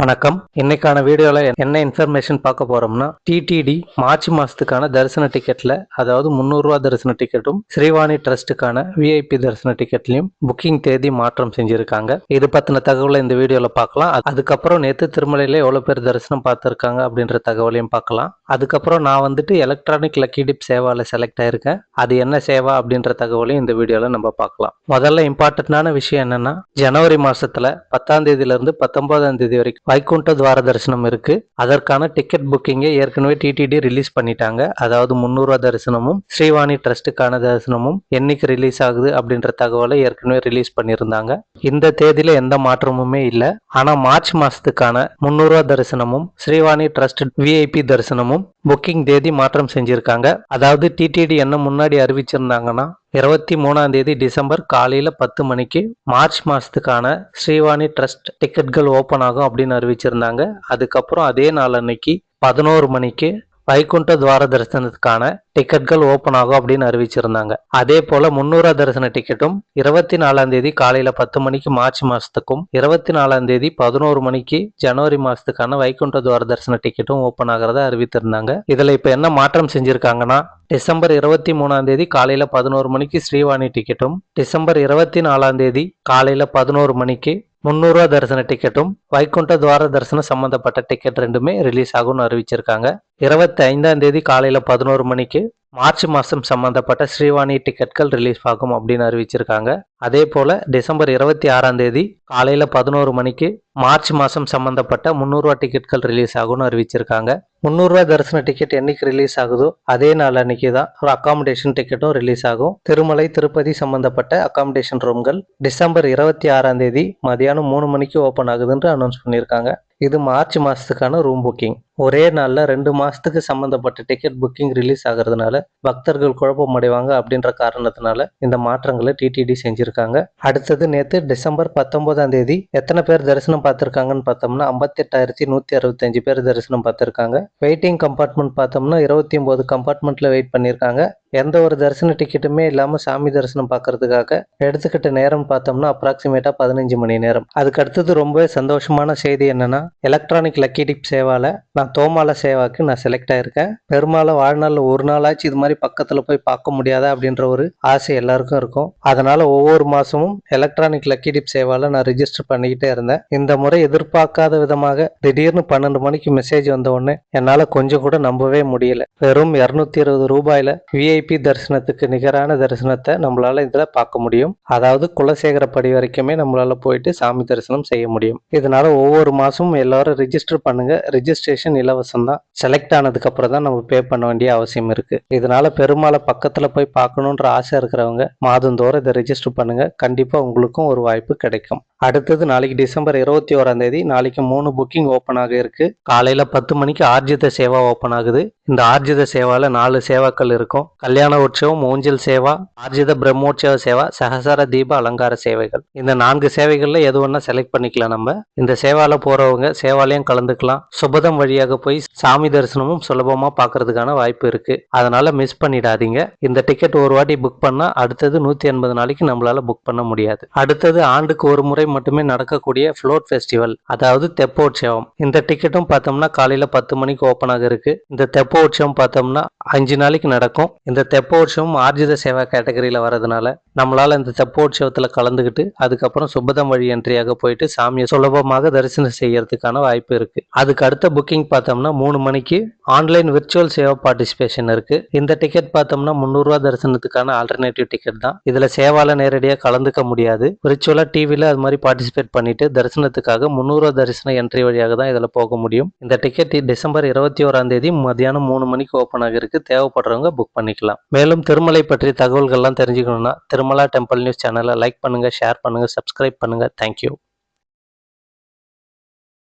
வணக்கம். இன்னைக்கான வீடியோவில் என்ன இன்ஃபர்மேஷன் பார்க்க போறோம்னா டிடிடி மார்ச் மாதத்துக்கான தரிசன டிக்கெட்டில் அதாவது முந்நூறுரூவா தரிசன டிக்கெட்டும் ஸ்ரீவாணி ட்ரஸ்ட்டுக்கான விஐபி தரிசன டிக்கெட்லையும் புக்கிங் தேதி மாற்றம் செஞ்சுருக்காங்க. இது பற்றின தகவலை இந்த வீடியோவில் பார்க்கலாம். அதுக்கப்புறம் நேற்று திருமலையில் எவ்வளோ பேர் தரிசனம் பார்த்துருக்காங்க அப்படின்ற தகவலையும் பார்க்கலாம். அதுக்கப்புறம் நான் வந்துட்டு எலக்ட்ரானிக் லக்கி டிப் செலக்ட் ஆயிருக்கேன். அது என்ன சேவா அப்படின்ற தகவலையும் இந்த வீடியோவில் நம்ம பார்க்கலாம். முதல்ல இம்பார்ட்டண்ட்டான விஷயம் என்னென்னா ஜனவரி மாதத்தில் பத்தாம் தேதியிலேருந்து பத்தொன்பதாம் தேதி வரைக்கும் வைகுண்ட துவார தரிசனம் இருக்குது அதற்கான டிக்கெட் புக்கிங்கை ஏற்கனவே டிடிடி ரிலீஸ் பண்ணிட்டாங்க. அதாவது முந்நூறுவா தரிசனமும் ஸ்ரீவாணி ட்ரஸ்ட்டுக்கான தரிசனமும் என்னைக்கு ரிலீஸ் ஆகுது அப்படின்ற தகவலை ஏற்கனவே ரிலீஸ் பண்ணியிருந்தாங்க. இந்த தேதியில் எந்த மாற்றமுமே இல்லை. ஆனால் மார்ச் மாதத்துக்கான முந்நூறுவா தரிசனமும் ஸ்ரீவாணி ட்ரஸ்ட் விஐபி தரிசனமும் புக்கிங் தேதி மாற்றம் செஞ்சுருக்காங்க. அதாவது டிடிடி என்ன முன்னாடி அறிவிச்சிருந்தாங்கன்னா இருபத்தி மூணாம் தேதி டிசம்பர் காலையில் பத்து மணிக்கு மார்ச் மாதத்துக்கான ஸ்ரீவாணி ட்ரஸ்ட் டிக்கெட்கள் ஓப்பன் ஆகும் அப்படின்னு அறிவிச்சிருந்தாங்க. அதுக்கப்புறம் அதே நாள் அன்னைக்கு பதினோரு மணிக்கு வைகுண்ட துவார தரிசனத்துக்கான டிக்கெட்கள் ஓப்பன் ஆகும் அப்படின்னு அறிவிச்சிருந்தாங்க. அதே போல முன்னூறா தரிசன டிக்கெட்டும் இருபத்தி நாலாம் தேதி காலையில பத்து மணிக்கு மார்ச் மாசத்துக்கும் இருபத்தி நாலாம் தேதி பதினோரு மணிக்கு ஜனவரி மாசத்துக்கான வைகுண்ட துவார தரிசன டிக்கெட்டும் ஓப்பன் ஆகிறதா அறிவித்திருந்தாங்க. இதுல இப்ப என்ன மாற்றம் செஞ்சிருக்காங்கன்னா டிசம்பர் இருபத்தி மூணாம் தேதி காலையில பதினோரு மணிக்கு ஸ்ரீவாணி டிக்கெட்டும் டிசம்பர் இருபத்தி நாலாம் தேதி காலையில பதினோரு மணிக்கு முந்நூறுரூவா தரிசன டிக்கெட்டும் வைகுண்ட துவார தரிசனம் சம்பந்தப்பட்ட டிக்கெட் ரெண்டுமே ரிலீஸ் ஆகும்னு அறிவிச்சிருக்காங்க. இருபத்தி ஐந்தாம் தேதி காலையில் பதினோரு மணிக்கு மார்ச் மாதம் சம்பந்தப்பட்ட ஸ்ரீவாணி டிக்கெட்கள் ரிலீஸ் ஆகும் அப்படின்னு அறிவிச்சிருக்காங்க. அதே போல டிசம்பர் இருபத்தி ஆறாம் தேதி காலையில பதினோரு மணிக்கு மார்ச் மாதம் சம்பந்தப்பட்ட முந்நூறுவா டிக்கெட்கள் ரிலீஸ் ஆகும்னு அறிவிச்சிருக்காங்க. முந்நூறுரூவா தரிசன டிக்கெட் என்னைக்கு ரிலீஸ் ஆகுதோ அதே நாள் அன்னைக்கு தான் ஒரு அக்காமடேஷன் டிக்கெட்டும் ரிலீஸ் ஆகும். திருமலை திருப்பதி சம்பந்தப்பட்ட அக்காமடேஷன் ரூம்கள் டிசம்பர் இருபத்தி ஆறாம் தேதி மதியானம் மூணு மணிக்கு ஓப்பன் ஆகுதுன்னு அனௌன்ஸ் பண்ணியிருக்காங்க இது மார்ச் மாதத்துக்கான ரூம் புக்கிங் ஒரே நாளில் ரெண்டு மாதத்துக்கு சம்மந்தப்பட்ட டிக்கெட் புக்கிங் ரிலீஸ் ஆகுறதுனால பக்தர்கள் குழப்பம் அடைவாங்க அப்படின்ற காரணத்தினால இந்த மாற்றங்களை டிடிடி செஞ்சுருக்காங்க. அடுத்தது நேற்று டிசம்பர் பத்தொன்பதாம் தேதி எத்தனை பேர் தரிசனம் பார்த்துருக்காங்கன்னு பார்த்தோம்னா ஐம்பத்தெட்டாயிரத்தி நூற்றி அறுபத்தஞ்சு பேர் தரிசனம் பார்த்துருக்காங்க. வெயிட்டிங் கம்பார்ட்மெண்ட் பார்த்தோம்னா இருபத்தி ஒம்பது கம்பார்ட்மெண்ட்டில் வெயிட் பண்ணியிருக்காங்க. எந்த ஒரு தரிசன டிக்கெட்டுமே இல்லாமல் சாமி தரிசனம் பார்க்கறதுக்காக எடுத்துக்கிட்ட நேரம் பார்த்தோம்னா அப்ராக்சிமேட்டாக பதினஞ்சு மணி நேரம். அதுக்கு அடுத்தது ரொம்பவே சந்தோஷமான செய்தி என்னன்னா எலக்ட்ரானிக் லக்கி டிப் சேவால நான் தோமால சேவாக்கு நான் செலக்ட் ஆயிருக்கேன். பெரும்பாலும் வாழ்நாளில் ஒரு நாளாச்சும் இது மாதிரி பக்கத்தில் போய் பார்க்க முடியாதா அப்படின்ற ஒரு ஆசை எல்லாருக்கும் இருக்கும். அதனால ஒவ்வொரு மாசமும் எலக்ட்ரானிக் லக்கி டிப் சேவால நான் ரிஜிஸ்டர் பண்ணிக்கிட்டே இருந்தேன். இந்த முறை எதிர்பார்க்காத விதமாக திடீர்னு பன்னெண்டு மணிக்கு மெசேஜ் வந்த உடனே என்னால் கொஞ்சம் கூட நம்பவே முடியல. வெறும் இரநூத்தி இருபது ரூபாயில விஐபி தரிசனத்துக்கு நிகரான தரிசனத்தை நம்மளால இதுல பார்க்க முடியும். அதாவது குலசேகரப்படி வரைக்குமே நம்மளால போயிட்டு சாமி தரிசனம் செய்ய முடியும். இதனால ஒவ்வொரு மாசமும் எல்லாரும் ரிஜிஸ்டர் பண்ணுங்க. ரிஜிஸ்ட்ரேஷன் இலவசம் தான் செலக்ட் ஆனதுக்கு அப்புறம் தான் நம்ம பே பண்ண வேண்டிய அவசியம் இருக்கு. இதனால பெருமாளை பக்கத்துல போய் பார்க்கணுன்ற ஆசை இருக்கிறவங்க மாதந்தோறும் இதை ரிஜிஸ்டர் பண்ணுங்க. கண்டிப்பா உங்களுக்கும் ஒரு வாய்ப்பு கிடைக்கும். அடுத்தது நாளைக்கு டிசம்பர் இருபத்தி ஓராம் தேதி நாளைக்கு மூணு புக்கிங் ஓப்பன் ஆக இருக்கு. காலையில பத்து மணிக்கு ஆர்ஜித சேவா ஓப்பன் ஆகுது. இந்த ஆர்ஜித சேவால நாலு சேவாக்கள் இருக்கும். கல்யாண உற்சவம் ஊஞ்சல் சேவா ஆர்ஜித பிரம்மோற்சவ சேவா சகசர தீப அலங்கார சேவைகள். இந்த நான்கு சேவைகள்ல எது ஒன்னா செலக்ட் பண்ணிக்கலாம் நம்ம? இந்த சேவால போறவங்க சேவாலையும் கலந்துக்கலாம். சுபதம் வழியாக போய் சாமி தரிசனமும் சுலபமா பார்க்கறதுக்கான வாய்ப்பு இருக்கு. அதனால மிஸ் பண்ணிடாதீங்க. இந்த டிக்கெட் ஒரு வாட்டி புக் பண்ணா அடுத்தது நூத்தி எண்பது நாளைக்கு நம்மளால புக் பண்ண முடியாது. அடுத்தது ஆண்டுக்கு ஒரு முறை மட்டுமே நடக்கக்கூடிய ஃப்ளோட் ஃபெஸ்டிவல் அதாவது தெப்போற்சவம் இந்த டிக்கெட்டும் பார்த்தோம்னா காலையில பத்து மணிக்கு ஓப்பன் ஆக இருக்கு. இந்த தெப்போற்சவம் பார்த்தோம்னா அஞ்சு நாளைக்கு நடக்கும். இந்த தெப்போற்சவம் ஆர்ஜித சேவா கேட்டகரியில வரதுனால நம்மளால இந்த தெப்போற்சவத்துல கலந்துக்கிட்டு அதுக்கப்புறம் சுபதம் வழி என்ட்ரியாக போயிட்டு சாமியை சுலபமாக தரிசனம் செய்யறதுக்கான வாய்ப்பு இருக்கு. அதுக்கு அடுத்த புக்கிங் பார்த்தோம்னா மூணு மணிக்கு ஆன்லைன் விர்ச்சுவல் சேவா பார்ட்டிசிபேஷன் இருக்குது இந்த டிக்கெட் பார்த்தோம்னா முந்நூறுரூவா தரிசனத்துக்கான ஆல்டர்னேட்டிவ் டிக்கெட் தான். இதில் சேவால நேரடியாக கலந்துக்க முடியாது. விர்ச்சுவலாக டிவியில் அது மாதிரி பார்ட்டிசிபேட் பண்ணிட்டு தரிசனத்துக்காக முந்நூறுரூவா தரிசன என்ட்ரி வழியாக தான் இதில் போக முடியும். இந்த டிக்கெட் டிசம்பர் இருபத்தி ஓராம் தேதி மதியானம் மூணு மணிக்கு ஓப்பன் ஆகிருக்கு தேவைப்படுறவங்க புக் பண்ணிக்கலாம். மேலும் திருமலை பற்றிய தகவல்கள்லாம் தெரிஞ்சுக்கணும்னா திருமலா டெம்பிள் நியூஸ் சேனலை லைக் பண்ணுங்கள் ஷேர் பண்ணுங்கள் சப்ஸ்கிரைப் பண்ணுங்கள் தேங்க்யூ